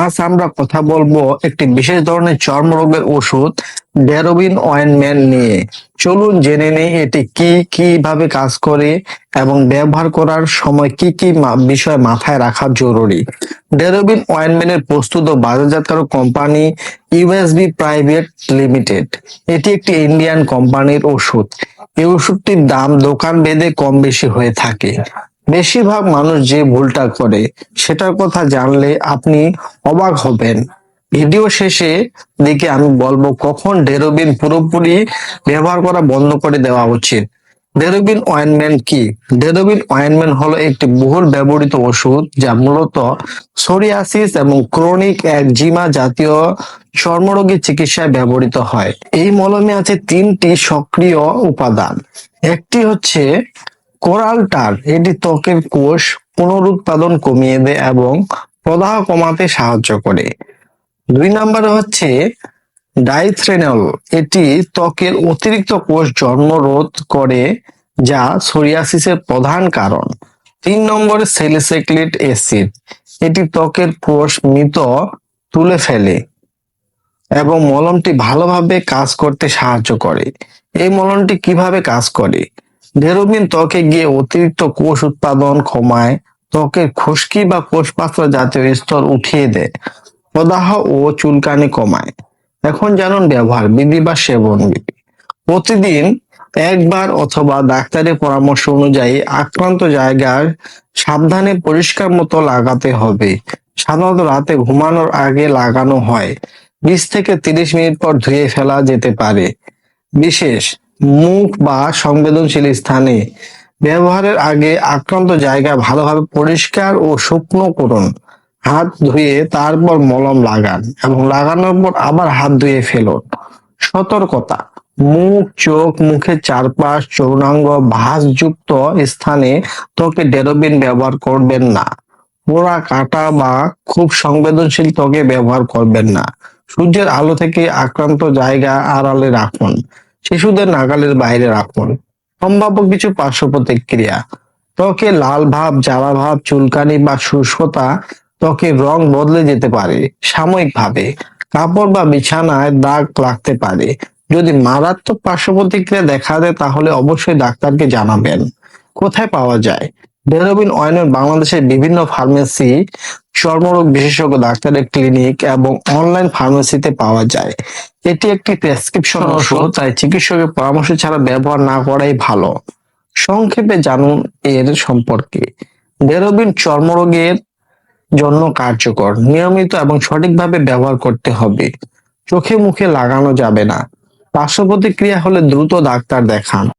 আজ আমরা কথা বলব একটি বিশেষ ধরনের চর্মরোগের ওষুধ, ডেরোবিন অয়েনমেন্ট নিয়ে। চলুন জেনে নেই এটি কি, কীভাবে কাজ করে এবং ব্যবহার করার সময় কি কি বিষয় মাথায় রাখা জরুরি। ডেরোবিন অয়েনমেন্টের প্রস্তুত ও বাজারজাতকারক company U S B private limited. এটি একটি ইন্ডিয়ান কোম্পানির ওষুধ। এই ওষুধটির দাম দোকান বেঁধে কম বেশি হয়ে থাকে। বেশিরভাগ মানুষ যে ভুলটা করে, সেটার কথা জানলে আপনি অবাক হবেন। ভিডিও শেষে দিকে আমি বলব, কখন ডেরোবিন পুরোপুরি ব্যবহার করা বন্ধ করে দেওয়া উচিত? ডেরোবিন অয়েনমেন্ট কি? ডেরোবিন অয়েনমেন্ট হলো একটি বহুল ব্যবহৃত ওষুধ যা মূলত সোরিয়াসিস এবং ক্রনিক একজিমা জাতীয় চর্মরোগের চিকিৎসায় ব্যবহৃত হয়। এই মলমে আছে তিনটি সক্রিয় উপাদান। একটি হচ্ছে কোরালটার এটি ত্বকের কোষ পুনরুৎপাদন কমিয়ে দেয় এবং প্রদাহ কমাতে সাহায্য করে। দুই নম্বরে হচ্ছে ডাইথ্রেনল। এটি ত্বকের অতিরিক্ত কোষ জন্ম রোধ করে, যা সোরিয়াসিসের প্রধান কারণ। তিন নম্বরে সেলিসাইক্লিক অ্যাসিড। এটি ত্বকের কোষ মৃত তুলে ফেলে এবং মলমটি ভালোভাবে কাজ করতে সাহায্য করে। এই মলমটি কীভাবে কাজ করে? ডেরোবিন ত্বকে গিয়ে অতিরিক্ত কোষ উৎপাদন কমায় ত্বকের খুশকি বা কোষপাত্র জাতীয় স্তর উঠিয়ে দেয়, প্রদাহ ও চুলকানি কমায়। এখন জানুন ব্যবহার, বিধি বা সেবন বিধি। প্রতিদিন একবার অথবা ডাক্তারের পরামর্শ অনুযায়ী আক্রান্ত জায়গার সাবধানে পরিষ্কার মতো লাগাতে হবে। সাধারণত রাতে ঘুমানোর আগে লাগানো হয়। বিশ থেকে তিরিশ মিনিট পর ধুয়ে ফেলা যেতে পারে। বিশেষ মুখ বা সংবেদনশীল স্থানে ব্যবহারের আগে আক্রান্ত জায়গা ভালোভাবে পরিষ্কার ও শুকনো করুন। হাত ধুয়ে তারপর মলম লাগান এবং লাগানোর পর আবার হাত ধুয়ে ফেলুন। সতর্কতা, মুখ, চোখ, মুখের চারপাশ চৌনাঙ্গ ভাঁজযুক্ত স্থানে ত্বকে ডেরোবিন ব্যবহার করবেন না। পোড়া কাটা বা খুব সংবেদনশীল ত্বকে ব্যবহার করবেন না। সূর্যের আলো থেকে আক্রান্ত জায়গা আড়ালে রাখুন। শিশুদের নাগালের বাইরে রাখুন। সম্ভাব্য কিছু পার্শ্ব প্রতিক্রিয়া। ত্বকে লাল ভাব, জ্বালা ভাব, চুলকানি বা শুষ্কতা ত্বকের রং বদলে যেতে পারে সাময়িকভাবে। কাপড় বা বিছানায় দাগ লাগতে পারে। যদি মারাত্মক পার্শ্ব প্রতিক্রিয়া দেখা দেয়, তাহলে অবশ্যই ডাক্তারকে জানাবেন। কোথায় পাওয়া যায়? ডেরোবিন অয়েনের বাংলাদেশের বিভিন্ন ফার্মেসি চর্মরোগ বিশেষজ্ঞ ডাক্তারের ক্লিনিক এবং অনলাইন ফার্মেসিতে পাওয়া যায়। এটি একটি প্রেসক্রিপশন ওষুধ তাই চিকিৎসকের পরামর্শ ছাড়া ব্যবহার না করাই ভালো। সংক্ষেপে জানুন এর সম্পর্কে। ডেরোবিন চর্মরোগের জন্য কার্যকর নিয়মিত এবং সঠিকভাবে ব্যবহার করতে হবে। চোখে মুখে লাগানো যাবে না। পার্শ্ব প্রতিক্রিয়া হলে দ্রুত ডাক্তার দেখান।